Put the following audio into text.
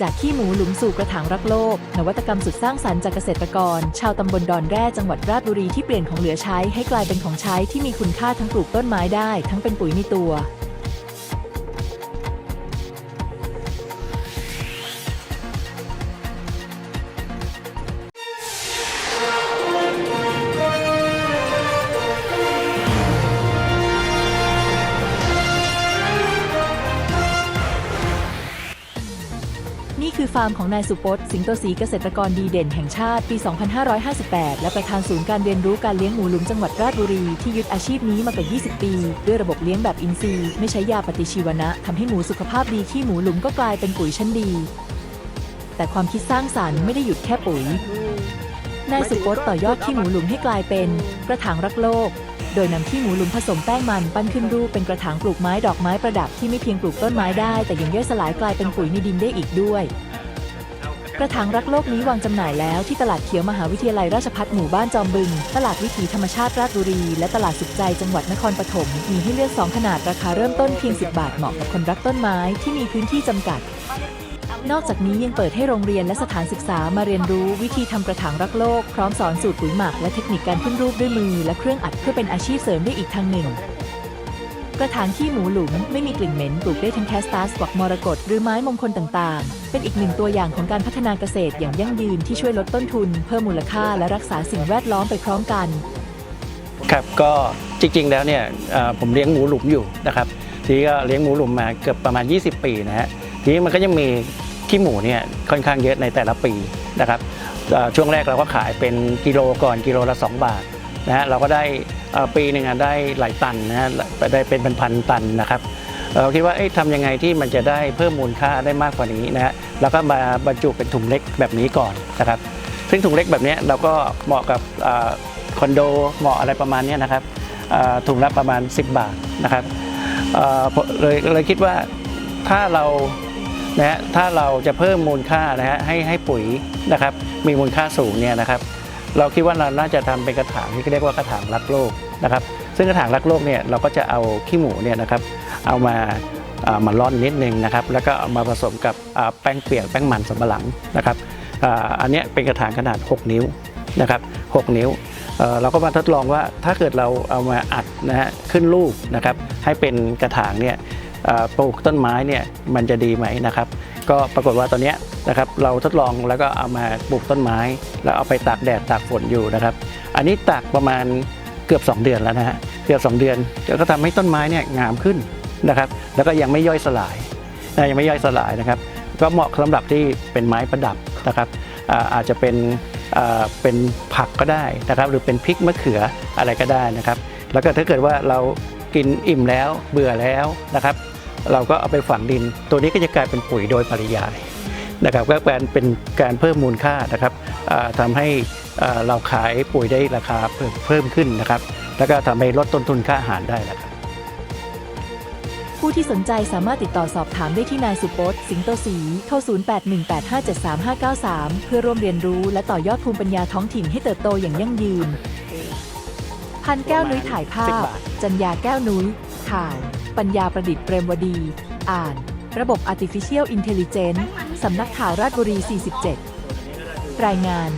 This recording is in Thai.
จากขี้หมูหลุมสู่กระถางรักโลก นวัตกรรมสุดสร้างสรรค์จากเกษตรกร ชาวตำบลดอนแร่จังหวัดราชบุรีที่เปลี่ยนของเหลือใช้ให้กลายเป็นของใช้ที่มีคุณค่าทั้งปลูกต้นไม้ได้ ทั้งเป็นปุ๋ยในตัว คือฟาร์มของนายสุพจน์สิงโตศรีเกษตรกรดีเด่นแห่งชาติปี 2558 และประธานศูนย์การเรียนรู้การเลี้ยงหมูหลุมจังหวัดราชบุรี ที่ยึดอาชีพนี้มากว่า 20 ปี ด้วยระบบเลี้ยงแบบอินทรีย์ไม่ใช้ยาปฏิชีวนะทำให้หมูสุขภาพดีที่หมูหลุมก็กลายเป็นปุ๋ยชั้นดี แต่ความคิดสร้างสรรค์ไม่ได้หยุดแค่ปุ๋ยนายสุพจน์ต่อยอดขี้หมูหลุมให้กลายเป็น กระถางรักโลก โดยนำขี้หมูหลุมผสมแป้งมันปั้นขึ้นรูปเป็นกระถางปลูกไม้ดอกไม้ประดับที่ไม่เพียงปลูกต้นไม้ได้ แต่ยังย่อยสลายกลายเป็นปุ๋ยในดินได้อีกด้วย กระถางรักโลกนี้วางจำหน่ายแล้วที่ตลาดเขียวมหาวิทยาลัยราชภัฏหมู่บ้านจอมบึง ตลาดวิถีธรรมชาติราชบุรี และตลาดสุขใจจังหวัดนครปฐมมีให้เลือก 2 ขนาดราคาเริ่มต้นเพียง 10 บาทเหมาะกับคนรักต้นไม้ที่มีพื้นที่จำกัด นอกจากนี้ยังเปิดให้โรงเรียนและสถานศึกษามาเรียนรู้วิธีทำกระถางรักโลก พร้อมสอนสูตรปุ๋ยหมักและเทคนิคการขึ้นรูปด้วยมือ และเครื่องอัดเพื่อเป็นอาชีพเสริมได้อีกทางหนึ่ง กระถางขี้หมูหลุมไม่มีกลิ่นเหม็นปลูกได้ทั้งแคสตัสกวักมรกตหรือไม้มงคลต่างๆ เป็นอีกหนึ่งตัวอย่างของการพัฒนาเกษตรอย่างยั่งยืนที่ช่วยลดต้นทุน เพิ่มมูลค่าและรักษาสิ่งแวดล้อมไปพร้อมกัน ครับก็จริงๆแล้วเนี่ยเอ่อผมเลี้ยงหมูหลุมอยู่นะครับ ทีนี้ก็เลี้ยงหมูหลุมมาเกือบประมาณ 20 ปีนะฮะทีนี้มันก็ยังมี ขี้หมูเนี่ยค่อนข้างเยอะในแต่ละปีนะครับช่วงแรกเราก็ขายเป็นกิโลก่อนกิโลละ 2 บาทนะฮะเราก็ได้ปีหนึ่งได้หลายตันนะฮะได้เป็นพันๆตันนะครับเราคิดว่าเอ๊ะทำยังไงที่มันจะได้เพิ่มมูลค่าได้มากกว่านี้นะฮะแล้วก็มาบรรจุเป็นถุงเล็กแบบนี้ก่อนนะครับ ซึ่งถุงเล็กแบบนี้เราก็เหมาะกับอคอนโดเหมาะอะไรประมาณเนี้ยนะครับถุงละประมาณ 10 บาทนะครับเออผมเลยเลยคิดว่าถ้าเรา นะฮะถ้าเราจะเพิ่มมูลค่านะฮะให้ให้ปุ๋ยนะครับมีมูลค่าสูงเนี่ยนะครับ เราคิดว่าเราน่าจะทำเป็นกระถางที่เรียกว่ากระถางรักโลกนะครับ ซึ่งกระถางรักโลกเนี่ยเราก็จะเอาขี้หมูเนี่ยนะครับเอามาอ่ามาร่อนนิดนึงนะครับ แล้วก็เอามาผสมกับแป้งเปียกแป้งมันสำปะหลังนะครับอันนี้เป็นกระถางขนาด 6 นิ้วนะครับ 6 นิ้วเเราก็มาทดลองว่าถ้าเกิดเราเอามาอัดนะฮะขึ้นลูกนะครับให้เป็นกระถางเนี่ย ปลูกต้นไม้เนี่ยมันจะดีไหมนะครับ ก็ปรากฏว่าตอนเนี้ยนะครับเราทดลองแล้วก็เอามาปลูกต้นไม้ แล้วเอาไปตากแดดตากฝนอยู่นะครับ อันนี้ตากประมาณเกือบ 2 เดือนแล้วนะฮะเกือบ 2 เดือนแล้วก็ทำให้ต้นไม้เนี่ยงามขึ้นนะครับ แล้วก็ยังไม่ย่อยสลายนะยังไม่ย่อยสลายนะครับ ก็เหมาะสำหรับที่เป็นไม้ประดับนะครับอาจจะเป็นเป็นผักก็ได้นะครับ หรือเป็นพริกมะเขืออะไรก็ได้นะครับ แล้วก็ถ้าเกิดว่าเรากินอิ่มแล้วเบื่อแล้วนะครับ เราก็เอาไปฝังดิน ตัวนี้ก็จะกลายเป็นปุ๋ยโดยปริยายนะครับก็เป็นเป็นการเพิ่มมูลค่านะครับอ่าทำให้อ่าเราขายปุ๋ยได้ราคาเพิ่มเพิ่มขึ้นนะครับ แล้วก็ทำให้ลดต้นทุนค่าอาหารได้นะครับผู้ที่สนใจสามารถติดต่อสอบถามได้ที่นายสุพจน์สิงโตศรีโทร 0818573593 เพื่อร่วมเรียนรู้และต่อยอดภูมิปัญญาท้องถิ่นให้เติบโตอย่างยั่งยืน พันแก้วนุ้ยถ่ายภา10พบาทจัญญาแก้วนุ้ยข่าว ปัญญาประดิษฐ์เปรมวดี อ่าน ระบบ Artificial Intelligence สำนักข่าวราชบุรี 47 รายงาน